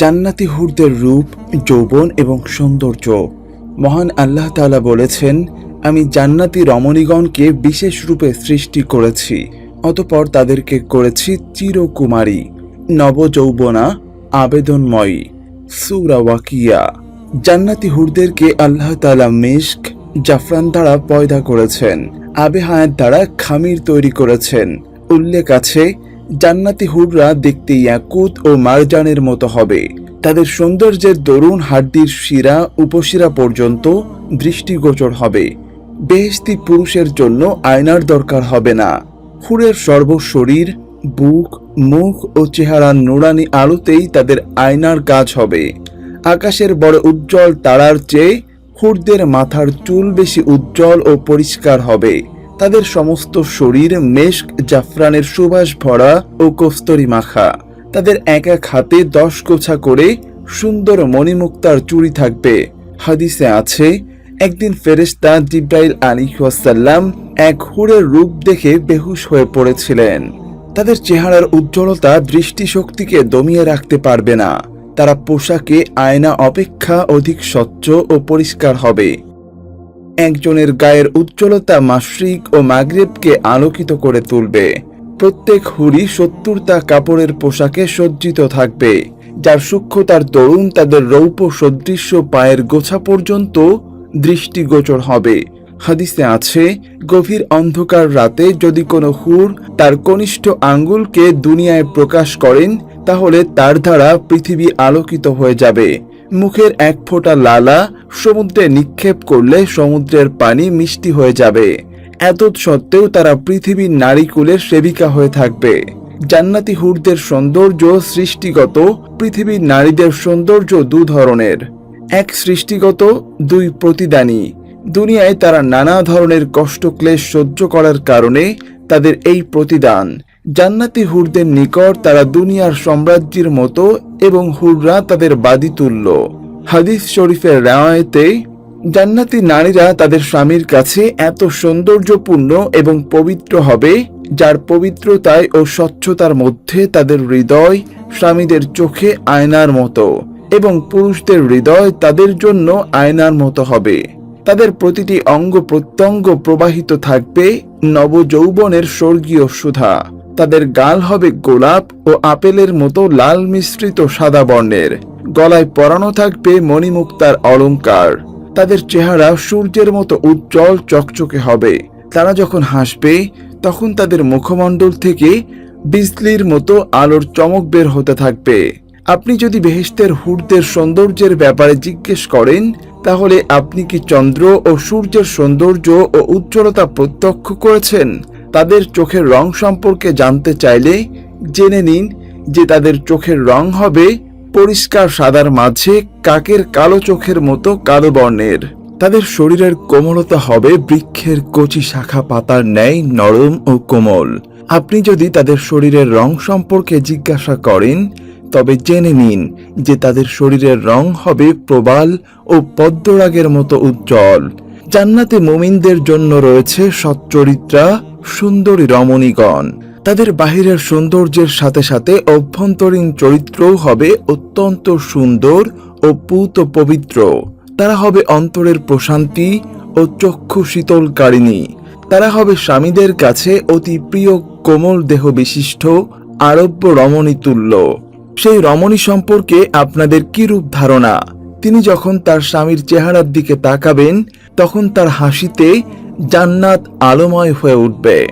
জান্নাতি হুরদের রূপ, যৌবন এবং সৌন্দর্য। মহান আল্লাহ তাআলা বলেছেন, আমি জান্নাতি রমণীগণকে বিশেষ রূপে সৃষ্টি করেছি, অতপর তাদেরকে করেছি চিরকুমারী, নবযৌবনা আবেদনময়ী। সুরা ওয়াকিয়া। জান্নাতি হুরদেরকে আল্লাহ তালা মিশক, জাফরান দ্বারা পয়দা করেছেন। আবে হায়াত দ্বারা খামির তৈরি করেছেন। উল্লেখ আছে জান্নাতি হুররা দেখতে ইয়াকুত ও মারজানের মতো হবে। তাদের সৌন্দর্যের দরুন হাড্ডির শিরা, উপশিরা পর্যন্ত দৃষ্টিগোচর হবে। বেহেস্তি পুরুষের জন্য আয়নার দরকার হবে না। হুরের সর্বশরীর, বুক, মুখ ও চেহারার নোড়ানি আলোতেই তাদের আয়নার কাজ হবে। আকাশের বড় উজ্জ্বল তারার চেয়ে হুরদের মাথার চুল বেশি উজ্জ্বল ও পরিষ্কার হবে। তাদের সমস্ত শরীর, মেশক, জাফরানের সুবাস ভরা ও কস্তরি মাখা। তাদের এক হাতে দশ গোছা করে সুন্দর মণিমুক্তার চুড়ি থাকবে। হাদিসে আছে, একদিন ফেরেশতা জিব্রাইল আলিহাসাল্লাম এক হুরের রূপ দেখে বেহুশ হয়ে পড়েছিলেন। তাদের চেহারার উজ্জ্বলতা দৃষ্টিশক্তিকে দমিয়ে রাখতে পারবে না। তারা পোশাকে আয়না অপেক্ষা অধিক স্বচ্ছ ও পরিষ্কার হবে। একজনের গায়ের উজ্জ্বলতা মাশরিক ও মাগরেবকে আলোকিত করে তুলবে। প্রত্যেক হুরি সত্তরটা কাপড়ের পোশাকে সজ্জিত থাকবে, যার সূক্ষ্মতার দরুন তাদের রৌপ সদৃশ্য পায়ের গোছা পর্যন্ত দৃষ্টিগোচর হবে। হাদিসে আছে, গভীর অন্ধকার রাতে যদি কোনো হুর তার কনিষ্ঠ আঙ্গুলকে দুনিয়ায় প্রকাশ করেন, তাহলে তার দ্বারা পৃথিবী আলোকিত হয়ে যাবে। মুখের এক ফোঁটা লালা সমুদ্রে নিক্ষেপ করলে সমুদ্রের পানি মিষ্টি হয়ে যাবে। এত সত্ত্বেও তারা পৃথিবীর নারীকুলের সেবিকা হয়ে থাকবে। জান্নাতি হুরদের সৌন্দর্য সৃষ্টিগত, পৃথিবীর নারীদের সৌন্দর্য দু ধরনের এক সৃষ্টিগত, দুই প্রতিদানী। দুনিয়ায় তারা নানা ধরনের কষ্টক্লেশ সহ্য করার কারণে তাদের এই প্রতিদান। জান্নাতি হুরদের নিকট তারা দুনিয়ার সাম্রাজ্যের মতো এবং হুররা তাদের বাদী তুল্য। হাদিস শরীফের রায়তে জান্নাতি নারীরা তাদের স্বামীর কাছে এত সৌন্দর্যপূর্ণ এবং পবিত্র হবে, যার পবিত্রতায় ও স্বচ্ছতার মধ্যে তাদের হৃদয় স্বামীদের চোখে আয়নার মতো এবং পুরুষদের হৃদয় তাদের জন্য আয়নার মতো হবে। তাদের প্রতিটি অঙ্গ প্রত্যঙ্গ প্রবাহিত থাকবে নবযৌবনের স্বর্গীয় সুধা। তাদের গাল হবে গোলাপ ও আপেলের মতো লাল মিশ্রিত সাদা বর্ণের। গলায় পরানো থাকবে মণিমুক্তার অলংকার। তাদের চেহারা সূর্যের মতো উজ্জ্বল চকচকে হবে। তারা যখন হাসবে, তখন তাদের মুখমণ্ডল থেকে বিজলির মতো আলোর চমক বের হতে থাকবে। আপনি যদি বেহেস্তের হুরদের সৌন্দর্যের ব্যাপারে জিজ্ঞেস করেন তাহলে আপনি কি চন্দ্র ও সূর্যের সৌন্দর্য ও উজ্জ্বলতা প্রত্যক্ষ করেছেন? তাদের চোখের রং সম্পর্কে জানতে চাইলে জেনে নিন যে তাদের চোখের রং হবে পরিষ্কার সাদার মাঝে কাকের কালো চোখের মতো কালো বর্ণের। তাদের শরীরের কোমলতা হবে বৃক্ষের কচি শাখা পাতার ন্যায় নরম ও কোমল। আপনি যদি তাদের শরীরের রং সম্পর্কে জিজ্ঞাসা করেন তবে জেনে নিন যে তাদের শরীরের রং হবে প্রবাল ও পদ্মরাগের মতো উজ্জ্বল। জান্নাতে মুমিনদের জন্য রয়েছে সচ্চরিত্রা, সুন্দরী রমণীগণ। তাদের বাহিরের সৌন্দর্যের সাথে সাথে অভ্যন্তরীণ চরিত্রও হবে অত্যন্ত সুন্দর ও পুত পবিত্র। তারা হবে অন্তরের প্রশান্তি ও চক্ষু শীতলকারিণী। তারা হবে স্বামীদের কাছে অতি প্রিয় কোমল দেহ বিশিষ্ট আরব্য রমণী তুল্য সেই রমণী সম্পর্কে আপনাদের কি রূপ ধারণা? তিনি যখন তার স্বামীর চেহারার দিকে তাকাবেন, তখন তার হাসিতে জান্নাত আলোময় হয়ে উঠবে।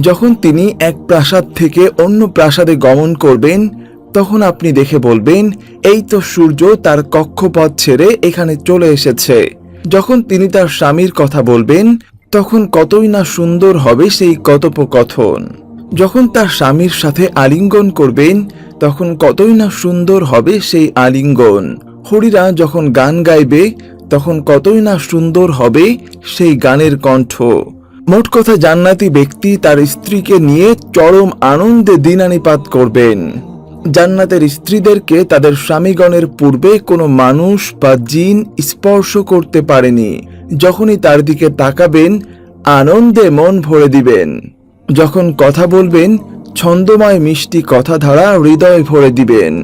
যখন তিনি এক প্রাসাদ থেকে অন্য প্রাসাদে গমন করবেন, তখন আপনি দেখে বলবেন, এই তো সূর্য তার কক্ষপথ ছেড়ে এখানে চলে এসেছে। যখন তিনি তার স্বামীর কথা বলবেন, তখন কতই না সুন্দর হবে সেই কথোপকথন। যখন তার স্বামীর সাথে আলিঙ্গন করবেন তখন কতই না সুন্দর হবে সেই আলিঙ্গন। হরিরা যখন গান গাইবে, তখন কতই না সুন্দর হবে সেই গানের কণ্ঠ। মোট কথা জান্নাতি ব্যক্তি তার স্ত্রীকে নিয়ে চরম আনন্দে দিনানিপাত করবেন। জান্নাতের স্ত্রীদেরকে তাদের স্বামীগণের পূর্বে কোনো মানুষ বা জিন স্পর্শ করতে পারেনি। যখনই তার দিকে তাকাবেন, আনন্দে মন ভরে দিবেন। যখন কথা বলবেন ছন্দময় মিষ্টি কথা ধারা হৃদয় ভরে দিবেন।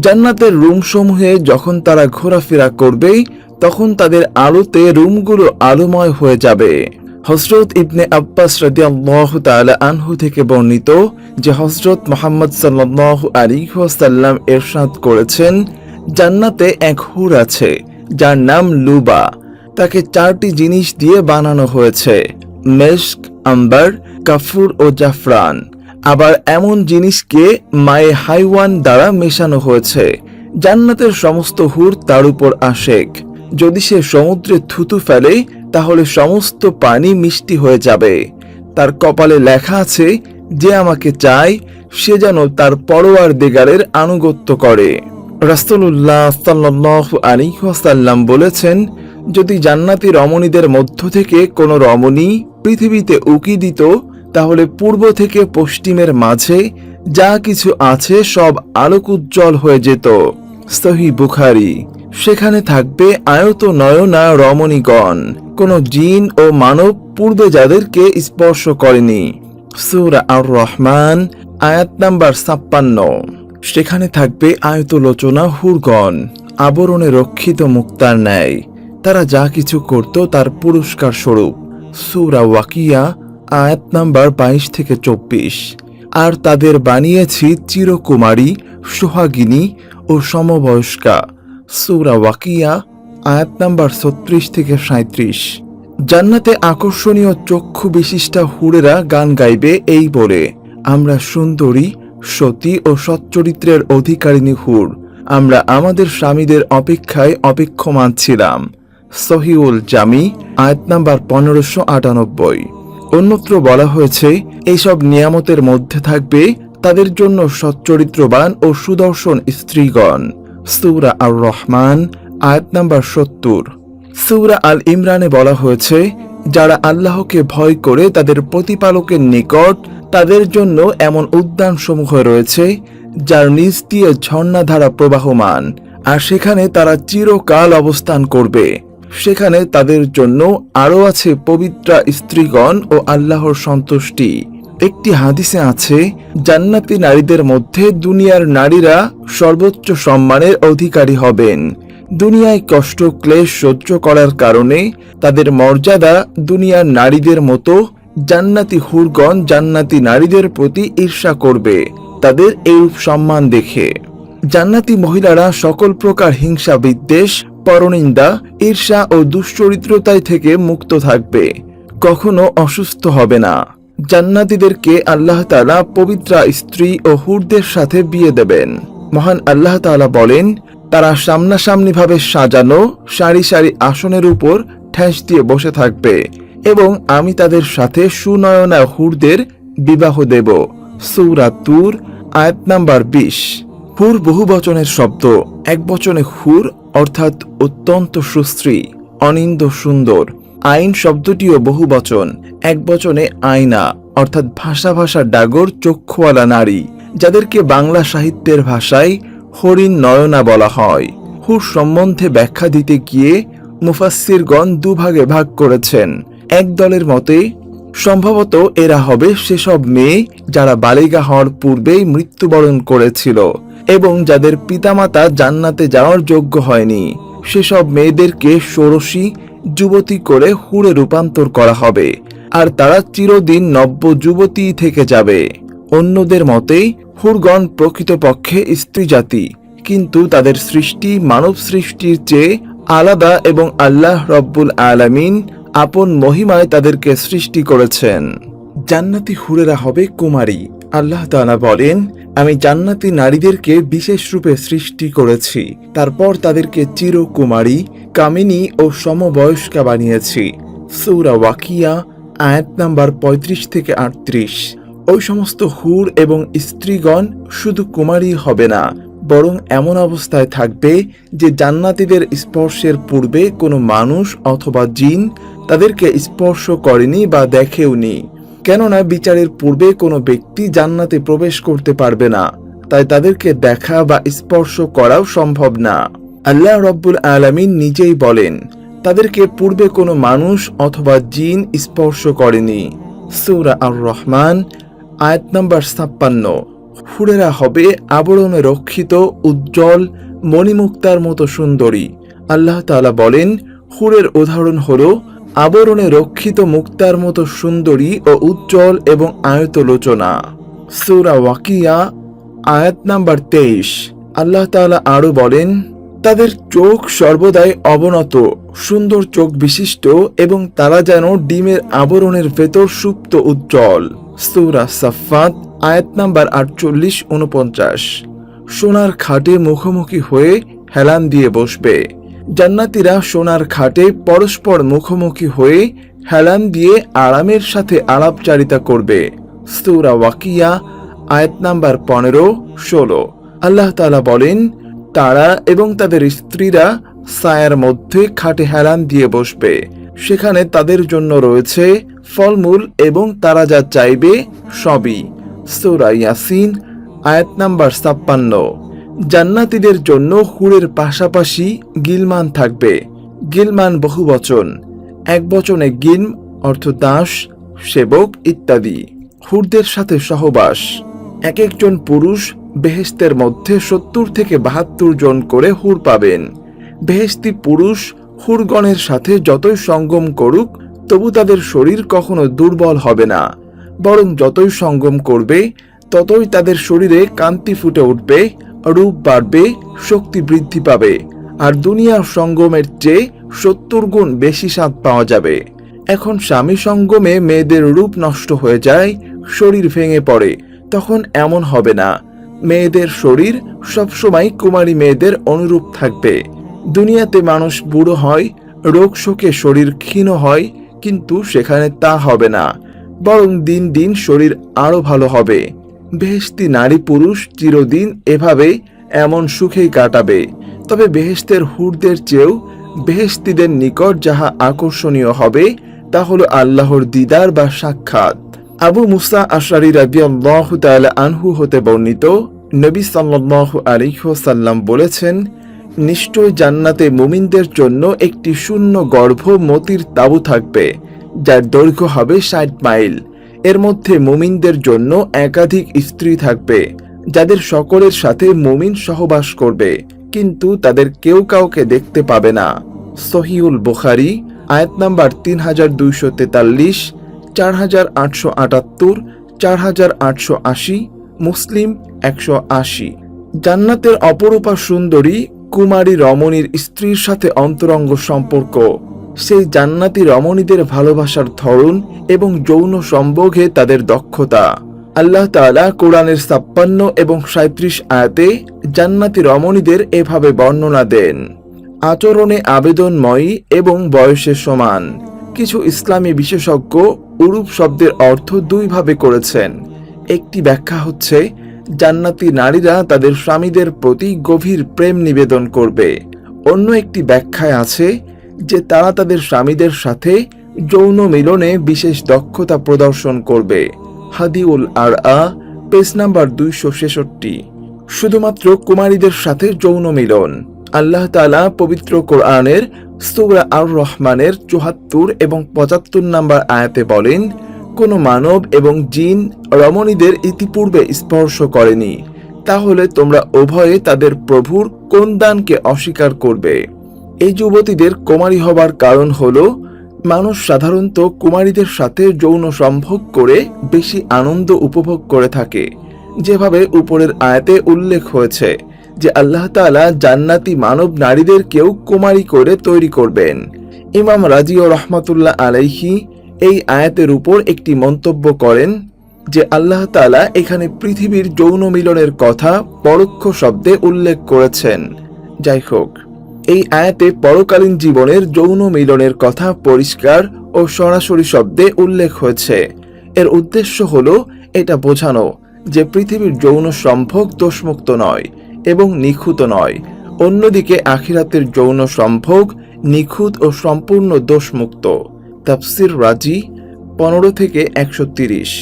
জান্নাতের রুমসমূহে যখন তারা ঘোরাফেরা করবে তখন তাদের আলোতে রুমগুলো আলোময় হয়ে যাবে। হজরত ইবনে আব্বাস তাআলা আনহু থেকে বর্ণিত যে হজরত মোহাম্মদ সাল্লাল্লাহু আলাইহি ওয়াসাল্লাম এরশাদ করেছেন, জান্নাতে এক হুর আছে, যার নাম লুবা। তাকে চারটি জিনিস দিয়ে বানানো হয়েছে, মেশক, আম্বার, কাফুর ও জাফরান। আবার এমন জিনিসকে মায়ে হাইওয়ান দ্বারা মেশানো হয়েছে। জান্নাতের সমস্ত হুর তার উপর আশেক যদি সে সমুদ্রে থুতু ফেলে, তাহলে সমস্ত পানি মিষ্টি হয়ে যাবে। তার কপালে লেখা আছে, যে আমাকে চায়, সে যেন তার পরোয়ার দিগারের আনুগত্য করে। রাসূলুল্লাহ সাল্লাল্লাহু আলাইহি ওয়াসাল্লাম বলেছেন, যদি জান্নাতি রমণীদের মধ্য থেকে কোনো রমণী পৃথিবীতে উকি দিত তাহলে পূর্ব থেকে পশ্চিমের মাঝে যা কিছু আছে সব আলোক উজ্জ্বল হয়ে যেত। সহি বুখারি। সেখানে থাকবে আয়ত নয়না রমণীগণ। কোন জিন ও মানব পূর্বে যাদেরকে স্পর্শ করেনি। সূরা আর রহমান আয়াত নাম্বার ছাপ্পান্ন। সেখানে থাকবে আয়তলোচনা হুরগণ, আবরণে রক্ষিত মুক্তার ন্যায়। তারা যা কিছু করত তার পুরস্কার স্বরূপ সুরা ওয়াকিয়া আয়াত নাম্বার বাইশ থেকে চব্বিশ। আর তাদের বানিয়েছি চিরকুমারী, সোহাগিনী ও সমবয়স্কা। সূরা ওয়াকিয়া, আয়াত নাম্বার ছত্রিশ থেকে সাঁত্রিশ জান্নাতে আকর্ষণীয় চক্ষু বিশিষ্টা হুড়েরা গান গাইবে এই বলে, আমরা সুন্দরী, সতী ও সচ্চরিত্রের অধিকারিণী হুর। আমরা আমাদের স্বামীদের অপেক্ষায় অপেক্ষমান ছিলাম। সহিউল জামি, আয়াত নাম্বার পনেরোশো আটানব্বই। অন্যত্র বলা হয়েছে, এইসব নিয়ামতের মধ্যে থাকবে তাদের জন্য সচ্চরিত্রবান ও সুদর্শন স্ত্রীগণ। সূরা আর রহমান আয়াত নাম্বার সত্তর। সূরা আল ইমরানে বলা হয়েছে, যারা আল্লাহকে ভয় করে তাদের প্রতিপালকের নিকট তাদের জন্য এমন উদ্যান সমূহ রয়েছে, যার নিচ দিয়ে ঝর্ণাধারা প্রবাহমান, আর সেখানে তারা চিরকাল অবস্থান করবে। সেখানে তাদের জন্য আরও আছে পবিত্রা স্ত্রীগণ ও আল্লাহর সন্তুষ্টি। একটি হাদিসে আছে, জান্নাতি নারীদের মধ্যে দুনিয়ার নারীরা সর্বোচ্চ সম্মানের অধিকারী হবেন। দুনিয়ায় কষ্ট, ক্লেশ সহ্য করার কারণে তাদের মর্যাদা দুনিয়ার নারীদের মতো জান্নাতি হুরগণ জান্নাতি নারীদের প্রতি ঈর্ষা করবে, তাদের এইরূপ সম্মান দেখে। জান্নাতি মহিলারা সকল প্রকার হিংসা বিদ্বেষ পরনিন্দা, ঈর্ষা ও দুশ্চরিত্রতায় থেকে মুক্ত থাকবে। কখনো অসুস্থ হবে না। জান্নাতীদেরকে আল্লাহ তাআলা পবিত্রা স্ত্রী ও হুরদের সাথে বিয়ে দেবেন। মহান আল্লাহ তাআলা বলেন, তারা সামনাসামনিভাবে সাজানো সারি সারি আসনের উপর ঠেস দিয়ে বসে থাকবে এবং আমি তাদের সাথে সুনয়না হুরদের বিবাহ দেব। সূরা তুর, আয়াত নাম্বার বিশ। হুর বহু বচনের শব্দ এক বচনে হুর অর্থাৎ অত্যন্ত সুশ্রী, অনিন্দ সুন্দর। আইন শব্দটিও বহু বচন এক বচনে আয়না, অর্থাৎ ভাষা ভাষা ডাগর চক্ষুওয়ালা নারী, যাদেরকে বাংলা সাহিত্যের ভাষায় হরিণ নয়না বলা হয়। হুর সম্বন্ধে ব্যাখ্যা দিতে গিয়ে মুফাসসিরগণ দুভাগে ভাগ করেছেন। এক দলের মতে সম্ভবত এরা হবে সেসব মেয়ে যারা বালিকা হওয়ার পূর্বেই মৃত্যুবরণ করেছিল এবং যাদের পিতামাতা জান্নাতে যাওয়ার যোগ্য হয়নি। সেসব মেয়েদেরকে ষোড়শী যুবতী করে হুড়ে রূপান্তর করা হবে, আর তারা চিরদিন নব্য যুবতী থেকে যাবে। অন্যদের মতেই হুরগণ প্রকৃতপক্ষে স্ত্রী জাতি, কিন্তু তাদের সৃষ্টি মানব সৃষ্টির চেয়ে আলাদা এবং আল্লাহ রব্বুল আলামিন আপন মহিমায় তাদেরকে সৃষ্টি করেছেন। জান্নাতি হুরেরা হবে কুমারী। আল্লাহ তাআলা বলেন, আমি জান্নাতি নারীদেরকে বিশেষ রূপে সৃষ্টি করেছি। তারপর তাদেরকে চিরকুমারী, কামিনী ও সমবয়স্কা বানিয়েছি। সৌরা ওয়াকিয়া, আয়াত নাম্বার পঁয়ত্রিশ থেকে আটত্রিশ। ওই সমস্ত হুর এবং স্ত্রীগণ শুধু কুমারী হবে না বরং এমন অবস্থায় থাকবে যে জান্নাতীদের স্পর্শের পূর্বে কোনো মানুষ অথবা জিন তাদেরকে স্পর্শ করেনি বা দেখেওনি। কেননা বিচারের পূর্বে কোনো ব্যক্তি জান্নাতে প্রবেশ করতে পারবে না, তাই তাদেরকে দেখা বা স্পর্শ করাও সম্ভব না। আল্লাহ রব্বুল আলামিন নিজেই বলেন, তাদেরকে পূর্বে কোনো মানুষ অথবা জিন স্পর্শ করেনি। সৌরা আর রহমান আয়াত নম্বর ছাপ্পান্ন। হুরেরা হবে আবরণে রক্ষিত, উজ্জ্বল, মণিমুক্তার মতো সুন্দরী। আল্লাহ তাআলা বলেন হুরের উদাহরণ হল আবরণে রক্ষিত, মুক্তার মতো সুন্দরী ও উজ্জ্বল এবং আয়তলোচনা। সূরা ওয়াকিয়া, আয়াত নাম্বার তেইশ। আল্লাহ তাআলা আরও বলেন, তাদের চোখ সর্বদাই অবনত, সুন্দর চোখ বিশিষ্ট এবং তারা যেন ডিমের আবরণের ভেতর সুপ্ত উজ্জ্বল। সূরা সাফাত আয়াত নাম্বার আটচল্লিশ উনপঞ্চাশ সোনার খাটে মুখোমুখি হয়ে হেলান দিয়ে বসবে। জান্নাতীরা সোনার খাটে পরস্পর মুখোমুখি হয়ে হেলান দিয়ে আরামের সাথে আলাপচারিতা করবে। সূরা ওয়াকিয়া, আয়াত নাম্বার পনেরো, ষোলো। আল্লাহ তাআলা বলেন, তারা এবং তাদের স্ত্রীরা ছায়ার মধ্যে খাটে হেলান দিয়ে বসবে। সেখানে তাদের জন্য রয়েছে ফলমূল এবং তারা যা চাইবে সবই। সূরা ইয়াসিন, আয়াত নাম্বার ছাপ্পান্ন। জান্নাতীদের জন্য হুরের পাশাপাশি গিলমান থাকবে। গিলমান বহু বচন। এক বচনে গিলম, অর্থ দাস, সেবক ইত্যাদি। হুরদের সাথে সহবাস। এক একজন পুরুষ বেহেস্তের মধ্যে সত্তর থেকে বাহাত্তর জন করে হুর পাবেন। বেহেস্তি পুরুষ হুরগণের সাথে যতই সঙ্গম করুক, তবু তাদের শরীর কখনো দুর্বল হবে না। বরং যতই সঙ্গম করবে, ততই তাদের শরীরে কান্তি ফুটে উঠবে, রূপ বাড়বে, শক্তি বৃদ্ধি পাবে। আর দুনিয়ার সঙ্গমের চেয়ে সত্তর গুণ বেশি স্বাদ পাওয়া যাবে। এখন স্বামী সঙ্গমে মেয়েদের রূপ নষ্ট হয়ে যায়, শরীর ভেঙে পড়ে, তখন এমন হবে না। মেয়েদের শরীর সবসময় কুমারী মেয়েদের অনুরূপ থাকবে। দুনিয়াতে মানুষ বুড়ো হয়, রোগ শোকে শরীর ক্ষীণ হয়, কিন্তু সেখানে তা হবে না। বরং দিন দিন শরীর আরও ভালো হবে। বেহেস্তি নারী পুরুষ চিরদিন এভাবে এমন সুখেই কাটাবে। তবে বেহেস্তের হুরদের চেয়েও বেহেস্তিদের নিকট যাহা আকর্ষণীয় হবে, তা হলো আল্লাহর দিদার বা সাক্ষাৎ। আবু মুসা আশারি রাদিয়াল্লাহু তাআলা আনহু হতে বর্ণিত নবী সাল্লাল্লাহু আলাইহি ওয়াসাল্লাম বলেছেন, নিশ্চয় জান্নাতে মুমিনদের জন্য একটি শূন্য গর্ভ মতির তাবু থাকবে। যার দৈর্ঘ্য হবে ষাট মাইল। এর মধ্যে মুমিনদের জন্য একাধিক স্ত্রী থাকবে, যাদের সকলের সাথে মুমিন সহবাস করবে, কিন্তু তাদের কেউ কাউকে দেখতে পাবে না। সহিউল বুখারি, আয়াত নাম্বার তিন হাজার দুইশো তেতাল্লিশ, চার হাজার আটশো আটাত্তর, চার হাজার আটশো আশি, মুসলিম একশো আশি। জান্নাতের অপরূপা সুন্দরী কুমারী রমণীর স্ত্রীর সাথে অন্তরঙ্গ সম্পর্ক। সেই জান্নাতি রমণীদের ভালোবাসার ধরন এবং যৌন সম্ভোগে তাদের দক্ষতা। আল্লাহ তাআলা কোরআনের ছাপ্পান্ন এবং সাঁত্রিশ আয়াতে জান্নাতি রমণীদের এভাবে বর্ণনা দেন। আচরণে আবেদনময়ী এবং বয়সে সমান। কিছু ইসলামী বিশেষজ্ঞ উরূপ শব্দের অর্থ দুইভাবে করেছেন। একটি ব্যাখ্যা হচ্ছে, জান্নাতি নারীরা তাদের স্বামীদের প্রতি গভীর প্রেম নিবেদন করবে। অন্য একটি ব্যাখ্যায় আছে যে তারা তাদের স্বামীদের সাথে যৌন মিলনে বিশেষ দক্ষতা প্রদর্শন করবে। হাদিউল আর আ পেজ নাম্বার দুইশো ছেষট্টি। শুধুমাত্র কুমারীদের সাথে যৌন মিলন। আল্লাহ তাআলা পবিত্র কোরআনের সূরা আর রহমানের চুহাত্তর এবং পঁচাত্তর নাম্বার আয়াতে বলেন, কোনো মানব এবং জিন রমণীদের ইতিপূর্বে স্পর্শ করেনি। তাহলে তোমরা উভয়ে তাদের প্রভুর কোন দানকে অস্বীকার করবে? এই যুবতীদের কুমারী হবার কারণ হলো, মানুষ সাধারণত কুমারীদের সাথে যৌন সম্ভোগ করে বেশি আনন্দ উপভোগ করে থাকে। যেভাবে উপরের আয়াতে উল্লেখ হয়েছে যে আল্লাহ তাআলা জান্নাতি মানব নারীদেরকেও কুমারী করে তৈরি করবেন। ইমাম রাজিও রহমাতুল্লাহ আলাইহি এই আয়াতের উপর একটি মন্তব্য করেন যে আল্লাহ তাআলা এখানে পৃথিবীর যৌন মিলনের কথা পরোক্ষ শব্দে উল্লেখ করেছেন। যাই হোক। এই আয়াতে পরকালীন জীবনের যৌন মিলনের কথা পরিষ্কার ও সরাসরি শব্দে উল্লেখ হয়েছে। এর উদ্দেশ্য হল এটা বোঝানো যে পৃথিবীর যৌন সম্ভোগ দোষমুক্ত নয় এবং নিখুঁত নয়। অন্যদিকে আখিরাতের যৌন সম্ভোগ নিখুঁত ও সম্পূর্ণ দোষমুক্ত। তাফসির রাজি পনেরো থেকে একশো তিরিশ।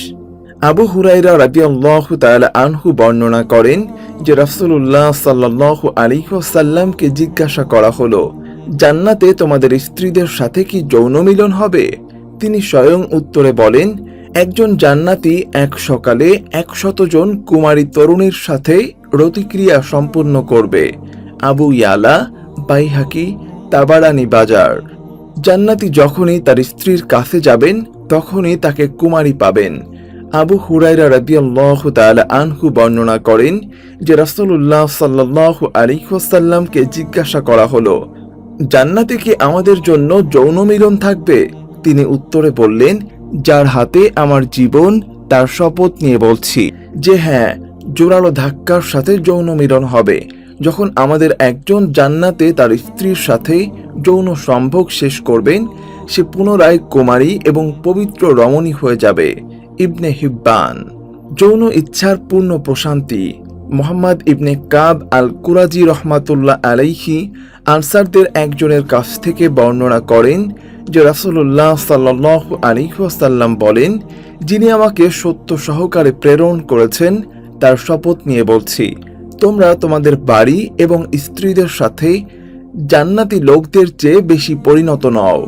আবু হুরাইরা রাদিয়াল্লাহু তাআলা আনহু বর্ণনা করেন যে রাসূলুল্লাহ সাল্লাহ আলাইহি ওয়াসাল্লামকে জিজ্ঞাসা করা হলো, জান্নাতে তোমাদের স্ত্রীদের সাথে কি যৌন মিলন হবে? তিনি স্বয়ং উত্তরে বলেন, একজন জান্নাতি এক সকালে একশত জন কুমারী তরুণীর সাথে রতিক্রিয়া সম্পন্ন করবে, আবু ইয়ালা, বাইহাকি, তাবারানি বাজার। জান্নাতি যখনই তার স্ত্রীর কাছে যাবেন, তখনই তাকে কুমারী পাবেন। আবু হুরাইরা রাদিয়াল্লাহু তাআলা আনহু বর্ণনা করেন যে রাসূলুল্লাহ সাল্লাহ আলাইহি ওয়াসাল্লামকে জিজ্ঞাসা করা হলো, জান্নাতে কি আমাদের জন্য যৌন মিলন থাকবে? তিনি উত্তরে বললেন, যার হাতে আমার জীবন, তার শপথ নিয়ে বলছি যে হ্যাঁ জোরালো ধাক্কার সাথে যৌন মিলন হবে। যখন আমাদের একজন জান্নাতে তার স্ত্রীর সাথে যৌন সম্ভোগ শেষ করবেন, সে পুনরায় কুমারী এবং পবিত্র রমণী হয়ে যাবে। ইবনে হিব্বান। যৌন ইচ্ছার পূর্ণ প্রশান্তি। মোহাম্মদ ইবনে কাব আল কুরাজি রহমাতুল্লাহ আলাইহি আনসারদের একজনের কাছ থেকে বর্ণনা করেন যে রাসূলুল্লাহ সাল্লাহ আলিহাসাল্লাম বলেন, যিনি আমাকে সত্য সহকারে প্রেরণ করেছেন, তার শপথ নিয়ে বলছি, তোমরা তোমাদের বাড়ি এবং স্ত্রীদের সাথে জান্নাতি লোকদের চেয়ে বেশি পরিণত নও।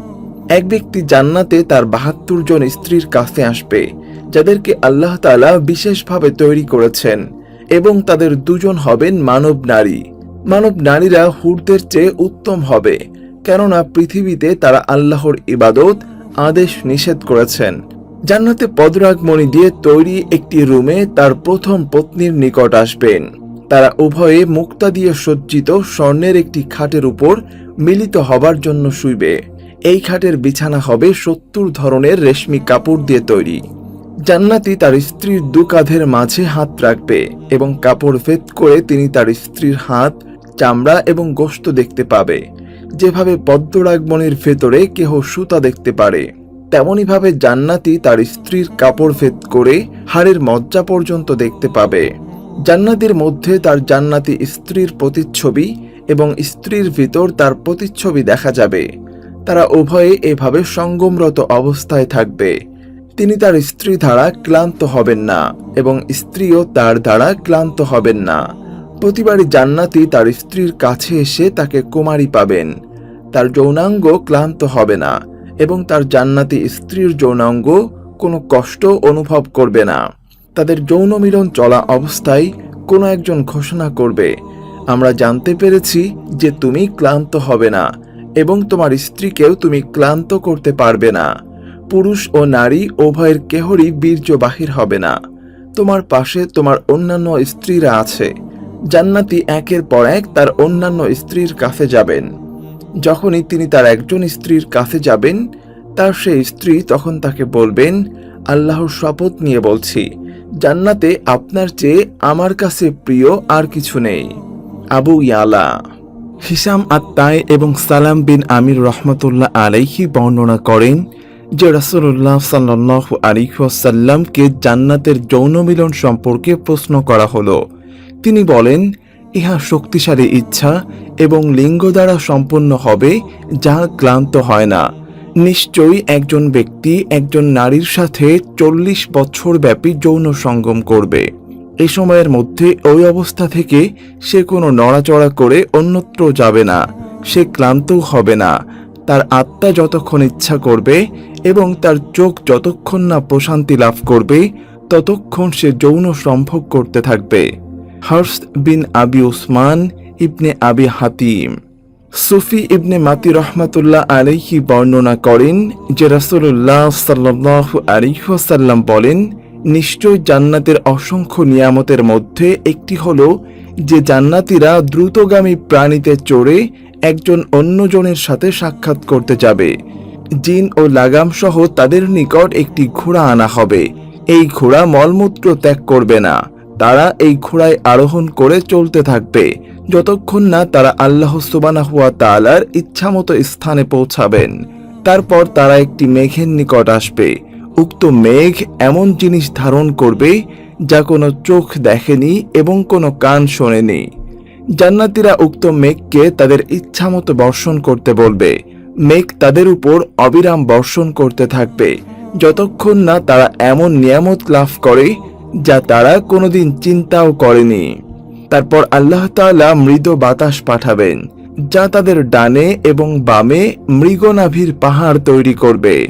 এক ব্যক্তি জান্নাতে তার বাহাত্তর জন স্ত্রীর কাছে আসবে যাদেরকে আল্লাহ তাআলা বিশেষভাবে তৈরি করেছেন, এবং তাদের দুজন হবেন মানব নারী। মানব নারীরা হুরদের চেয়ে উত্তম হবে, কেননা পৃথিবীতে তারা আল্লাহর ইবাদত, আদেশ নিষেধ করেছেন। জান্নাতে পদরাগমণি দিয়ে তৈরি একটি রুমে তার প্রথম পত্নীর নিকট আসবেন। তারা উভয়ে মুক্তা দিয়ে সজ্জিত স্বর্ণের একটি খাটের উপর মিলিত হবার জন্য শুইবে। এই খাটের বিছানা হবে সত্তর ধরনের রেশমি কাপড় দিয়ে তৈরি। জান্নাতি তার স্ত্রীর দু কাঁধের মাঝে হাত রাখবে এবং কাপড় ভেদ করে তিনি তার স্ত্রীর হাত, চামড়া এবং গোশত দেখতে পাবে। যেভাবে পদ্মরাগমণির ভেতরে কেহ সুতা দেখতে পারে তেমনইভাবে জান্নাতি তার স্ত্রীর কাপড় ভেদ করে হাড়ের মজ্জা পর্যন্ত দেখতে পাবে। জান্নাতির মধ্যে তার জান্নাতি স্ত্রীর প্রতিচ্ছবি এবং স্ত্রীর ভিতর তার প্রতিচ্ছবি দেখা যাবে। তারা উভয়ে এভাবে সঙ্গমরত অবস্থায় থাকবে। তিনি তার স্ত্রী দ্বারা ক্লান্ত হবেন না এবং স্ত্রীও তার দ্বারা ক্লান্ত হবেন না। প্রতিবারই জান্নাতি তার স্ত্রীর কাছে এসে তাকে কুমারী পাবেন। তার যৌনাঙ্গ ক্লান্ত হবে না এবং তার জান্নাতি স্ত্রীর যৌনাঙ্গ কোনো কষ্ট অনুভব করবে না। তাদের যৌন মিলন চলা অবস্থায় কোনো একজন ঘোষণা করবে, আমরা জানতে পেরেছি যে তুমি ক্লান্ত হবে না এবং তোমার স্ত্রীকেও তুমি ক্লান্ত করতে পারবে না। পুরুষ ও নারী উভয়ের কেহরই বীর্য বাহির হবে না। তোমার পাশে তোমার অন্যান্য স্ত্রীরা আছে। জান্নাতি একের পর এক তার অন্যান্য স্ত্রীর কাছে যাবেন। যখনই তিনি তার একজন স্ত্রীর কাছে যাবেন, তার সেই স্ত্রী তখন তাকে বলবেন, আল্লাহর শপথ নিয়ে বলছি, জান্নাতে আপনার চেয়ে আমার কাছে প্রিয় আর কিছু নেই। আবু ইয়ালা। হিসাম আত্মায় এবং সালাম বিন আমির রহমতুল্লাহ আলাইহি বর্ণনা করেন যে রাসূলুল্লাহ সাল্লাহ আলিহাসাল্লামকে জান্নাতের যৌন মিলন সম্পর্কে প্রশ্ন করা হলো। তিনি বলেন, ইহা শক্তিশালী ইচ্ছা এবং লিঙ্গ দ্বারা সম্পন্ন হবে, যা ক্লান্ত হয় না। নিশ্চয়ই একজন ব্যক্তি একজন নারীর সাথে চল্লিশ বছর ব্যাপী যৌন সঙ্গম করবে। এ সময়ের মধ্যে ওই অবস্থা থেকে সে কোনো নড়াচড়া করে অন্যত্র যাবে না, সে ক্লান্তও হবে না। তার আত্মা যতক্ষণ ইচ্ছা করবে এবং তার চোখ যতক্ষণ না প্রশান্তি লাভ করবে, ততক্ষণ সে যৌন সম্ভোগ করতে থাকবে। হর্ষ বিন আবি উসমান ইবনে আবি হাতিম। সুফি ইবনে মাতি রহমাতুল্লাহ আলাইহি বর্ণনা করেন যে রাসূলুল্লাহ সাল্লাল্লাহু আলাইহি ওয়াসাল্লাম বলেন, নিশ্চয় জান্নাতের অসংখ্য নিয়ামতের মধ্যে একটি হল যে জান্নাতীরা দ্রুতগামী প্রাণীতে চড়ে একজন অন্যজনের সাথে সাক্ষাৎ করতে যাবে। জিন ও লাগাম সহ তাদের নিকট একটি ঘোড়া আনা হবে। এই ঘোড়া মলমূত্র ত্যাগ করবে না। তারা এই ঘোড়ায় আরোহণ করে চলতে থাকবে। যতক্ষণ না তারা আল্লাহ সুবানাহুয়া তালার ইচ্ছামতো স্থানে পৌঁছাবেন। তারপর তারা একটি মেঘের নিকট আসবে। উক্ত মেঘ এমন জিনিস ধারণ করবে যা কোনো চোখ দেখেনি এবং কোনো কান শোনেনি। জান্নাতীরা উক্ত মেঘকে তাদের ইচ্ছামতো বর্ষণ করতে বলবে। মেঘ তাদের উপর অবিরাম বর্ষণ করতে থাকবে। যতক্ষণ না তারা এমন নিয়ামত লাভ করে, যা তারা কোনোদিন চিন্তাও করেনি। তারপর আল্লাহ তাআলা মৃদ বাতাস পাঠাবেন, যা তাদের ডানে এবং বামে মৃগনাভির পাহাড় তৈরি করবে।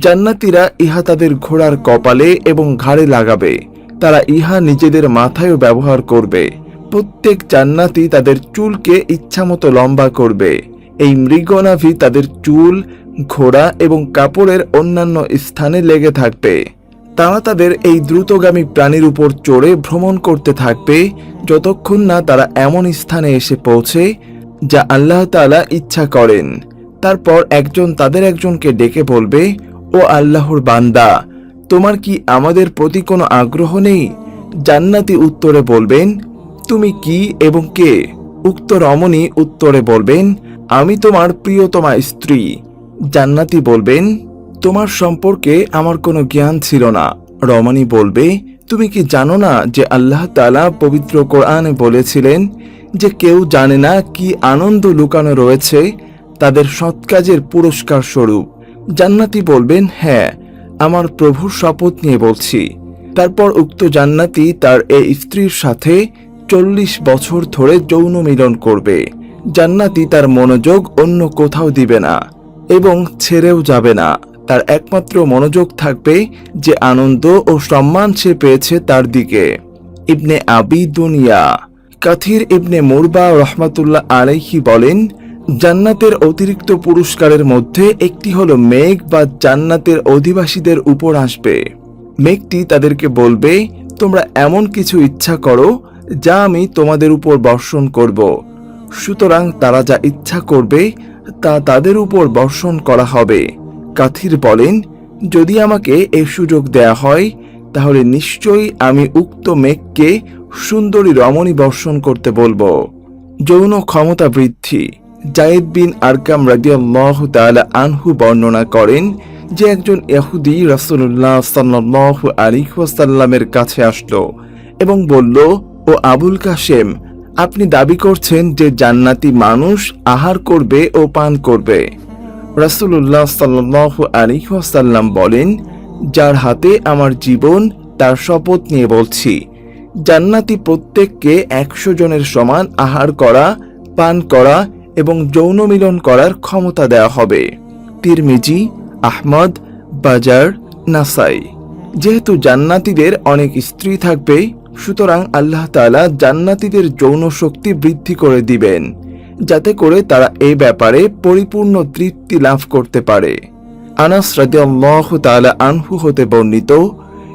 জান্নাতীরা ইহা তাদের ঘোড়ার কপালে এবং ঘাড়ে লাগাবে। তারা ইহা নিজেদের মাথায়ও ব্যবহার করবে। প্রত্যেক জান্নাতি তাদের চুলকে ইচ্ছামতো লম্বা করবে। এই মৃগনাভি তাদের চুল, ঘোড়া এবং কাপড়ের অন্যান্য স্থানে লেগে থাকবে। তারা তাদের এই দ্রুতগামী প্রাণীর উপর চড়ে ভ্রমণ করতে থাকবে, যতক্ষণ না তারা এমন স্থানে এসে পৌঁছে যা আল্লাহ তাআলা ইচ্ছা করেন। তারপর একজন তাদের একজনকে ডেকে বলবে, ও আল্লাহর বান্দা, তোমার কি আমাদের প্রতি কোনো আগ্রহ নেই? জান্নাতি উত্তরে বলবেন তুমি কি এবং কে? উক্ত রমণী উত্তরে বলবেন, আমি তোমার প্রিয়তমা স্ত্রী। জান্নাতি বলবেন, তোমার সম্পর্কে আমার কোনো জ্ঞান ছিল না। রমণী বলবে, তুমি কি জানো না যে আল্লাহ তাআলা পবিত্র কোরআনে বলেছিলেন যে কেউ জানে না কি আনন্দ লুকানো রয়েছে? তাদের সৎ কাজের পুরস্কার স্বরূপ। জান্নাতি বলবেন হ্যাঁ আমার প্রভুর শপথ নিয়ে বলছি। তারপর উক্ত জান্নাতি তার এই স্ত্রীর সাথে চল্লিশ বছর ধরে যৌন মিলন করবে। জান্নাতি তার মনোযোগ অন্য কোথাও দিবে না এবং ছেড়েও যাবে না। তার একমাত্র মনোযোগ থাকবে যে আনন্দ ও সম্মান সে পেয়েছে তার দিকে। ইবনে আবি দুনিয়া কাথির ইবনে মুরবা রহমাতুল্লাহ আলাইহি বলেন, জান্নাতের অতিরিক্ত পুরস্কারের মধ্যে একটি হলো মেঘ বা জান্নাতের অধিবাসীদের উপর আসবে। মেঘটি তাদেরকে বলবে, তোমরা এমন কিছু ইচ্ছা করো যা আমি তোমাদের উপর বর্ষণ করব। সুতরাং তারা যা ইচ্ছা করবে, তা তাদের উপর বর্ষণ করা হবে। কাথির বলেন, যদি আমাকে এই সুযোগ দেয়া হয়, তাহলে নিশ্চয়ই আমি উক্ত মেঘকে সুন্দরী রমণী বর্ষণ করতে বলব। যৌন ক্ষমতা বৃদ্ধি। জায়েদ বিন আরকাম রাদিয়াল্লাহ তাআলা আনহু বর্ণনা করেন যে একজন ইহুদি রাসূলুল্লাহ সাল্লাল্লাহু আলাইহি ওয়াসাল্লামের কাছে আসলো এবং বলল ও আবুল কাশেম, আপনি দাবি করছেন যে জান্নাতি মানুষ আহার করবে ও পান করবে। রাসূলুল্লাহ সাল্লাল্লাহু আলাইহি ওয়াসাল্লাম বলেন, যার হাতে আমার জীবন, তার শপথ নিয়ে বলছি, জান্নাতি প্রত্যেককে একশো জনের সমান আহার করা, পান করা এবং যৌন মিলন করার ক্ষমতা দেওয়া হবে। তিরমিজি, আহমদ, বাজার, নাসাই। যেহেতু জান্নাতীদের অনেক স্ত্রী থাকবে সুতরাং আল্লাহ তাআলা জান্নাতীদের যৌন শক্তি বৃদ্ধি করে দিবেন, যাতে করে তারা এই ব্যাপারে পরিপূর্ণ তৃপ্তি লাভ করতে পারে। আনাস আনহু হতে বর্ণিত,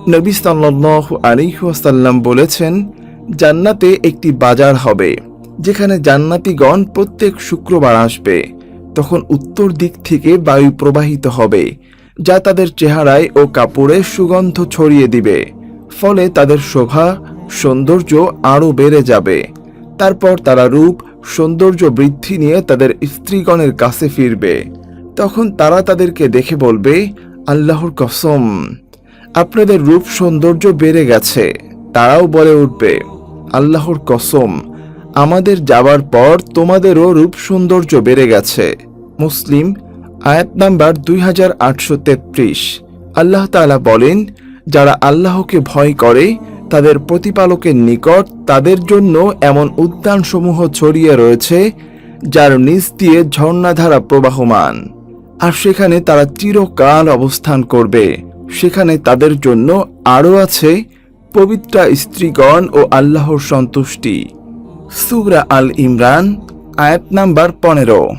নবী সাল্লাল্লাহু আলাইহি ওয়াসাল্লাম বলেছেন, জান্নাতে একটি বাজার হবে, যেখানে জান্নাতীগণ প্রত্যেক শুক্রবার আসবে, তখন উত্তর দিক থেকে বায়ু প্রবাহিত হবে, যা তাদের চেহারায় ও কাপড়ে সুগন্ধ ছড়িয়ে দিবে। ফলে তাদের শোভা, সৌন্দর্য আরও বেড়ে যাবে। তারপর তারা রূপ, সৌন্দর্য বৃদ্ধি নিয়ে তাদের স্ত্রীগণের কাছে ফিরবে। তখন তারা তাদেরকে দেখে বলবে, আল্লাহর কসম, আপনাদের রূপ সৌন্দর্য বেড়ে গেছে। তারাও বলে উঠবে, আল্লাহর কসম, আমাদের যাবার পর তোমাদেরও রূপ সৌন্দর্য বেড়ে গেছে। মুসলিম, আয়াত নাম্বার দুই হাজার আটশো তেত্রিশ। আল্লাহ তাআলা বলেন যারা আল্লাহকে ভয় করে, তাদের প্রতিপালকের নিকট তাদের জন্য এমন উদ্যানসমূহ ছড়িয়ে রয়েছে, যার নিচ দিয়ে ঝর্ণাধারা প্রবাহমান। আর সেখানে তারা চিরকাল অবস্থান করবে। সেখানে তাদের জন্য আরও আছে পবিত্রা স্ত্রীগণ ও আল্লাহর সন্তুষ্টি। সুরা আল ইমরান, আয়াত নাম্বার পনেরো।